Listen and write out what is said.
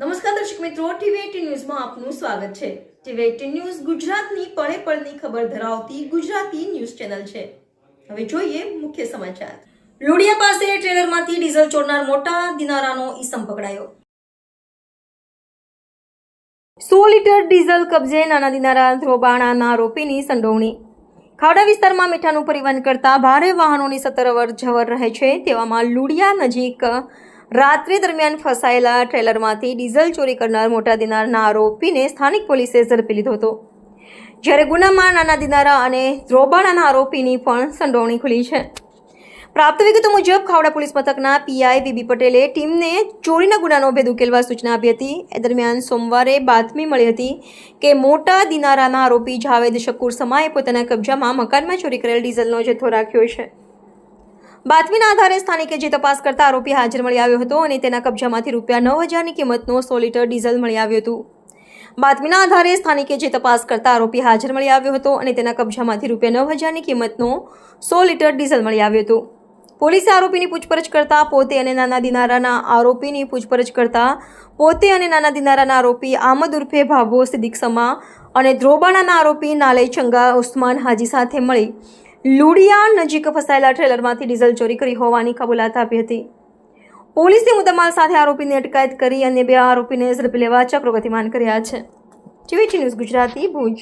નમસ્કાર દર્શક મિત્રો ટીવી ન્યૂઝમાં આપનું સ્વાગત છે. ટીવી ન્યૂઝ ગુજરાતની પળે પળની ખબર ધરાવતી ગુજરાતી ન્યૂઝ ચેનલ છે. હવે જોઈએ મુખ્ય સમાચાર. લોડિયા પાસે ટ્રેલરમાંથી ડીઝલ ચોરનાર મોટા દિનારાનો ઈસમ પકડાયો. સો લીટર ડીઝલ કબજે નાના દિનારા ધ્રોબાણાના આરોપીની સંડોવણી. ખાવડા વિસ્તારમાં મીઠાનું પરિવહન કરતા ભારે વાહનોની સતત અવર જવર રહે છે તેવામાં લુડિયા નજીક રાત્રિ દરમિયાન ફસાયેલા ટ્રેલરમાંથી ડીઝલ ચોરી કરનાર મોટા દિનારના આરોપીને સ્થાનિક પોલીસે ઝડપી લીધો હતો. જ્યારે ગુનામાં નાના દિનારા અને ધ્રોબાણાના આરોપીની પણ સંડોવણી ખુલી છે. પ્રાપ્ત વિગતો મુજબ ખાવડા પોલીસ મથકના પીઆઈ બીબી પટેલે ટીમને ચોરીના ગુનાનો ભેદ ઉકેલવા સૂચના આપી હતી. એ દરમિયાન સોમવારે બાતમી મળી હતી કે મોટા દિનારાના આરોપી જાવેદ શકુર સમાએ પોતાના કબજામાં મકાનમાં ચોરી કરેલ ડીઝલનો જથ્થો રાખ્યો છે. બાતમીના આધારે સ્થાનિકે જે તપાસ કરતા આરોપી હાજર મળી આવ્યો હતો અને તેના કબજામાંથી રૂપિયા નવ હજારની કિંમતનો સો લીટર ડીઝલ મળી આવ્યું હતું. બાતમીના આધારે સ્થાનિકે જે તપાસ કરતા આરોપી હાજર મળી આવ્યો હતો અને તેના કબજામાંથી રૂપિયા નવ હજારની કિંમતનો સો લીટર ડીઝલ મળી આવ્યું હતું. પોલીસે આરોપીની પૂછપરછ કરતા પોતે અને નાના દિનારાના આરોપીની પૂછપરછ કરતા પોતે અને નાના દિનારાના આરોપી આમદ ઉર્ફે ભાભો સિદ્દીક સમા અને ધ્રોબાણાના આરોપી નાલે ચંગા ઉસ્માન હાજી સાથે મળી લુડિયા નજીક ફસાયેલા ટ્રેલરમાંથી ડીઝલ ચોરી કરી હોવાની કબૂલાત આપી હતી. પોલીસે મુદ્દામાલ સાથે આરોપીની અટકાયત કરી અને બે આરોપીને ઝડપી લેવા ચક્રો ગતિમાન કર્યા છે. TV news Gujarati Bhuj.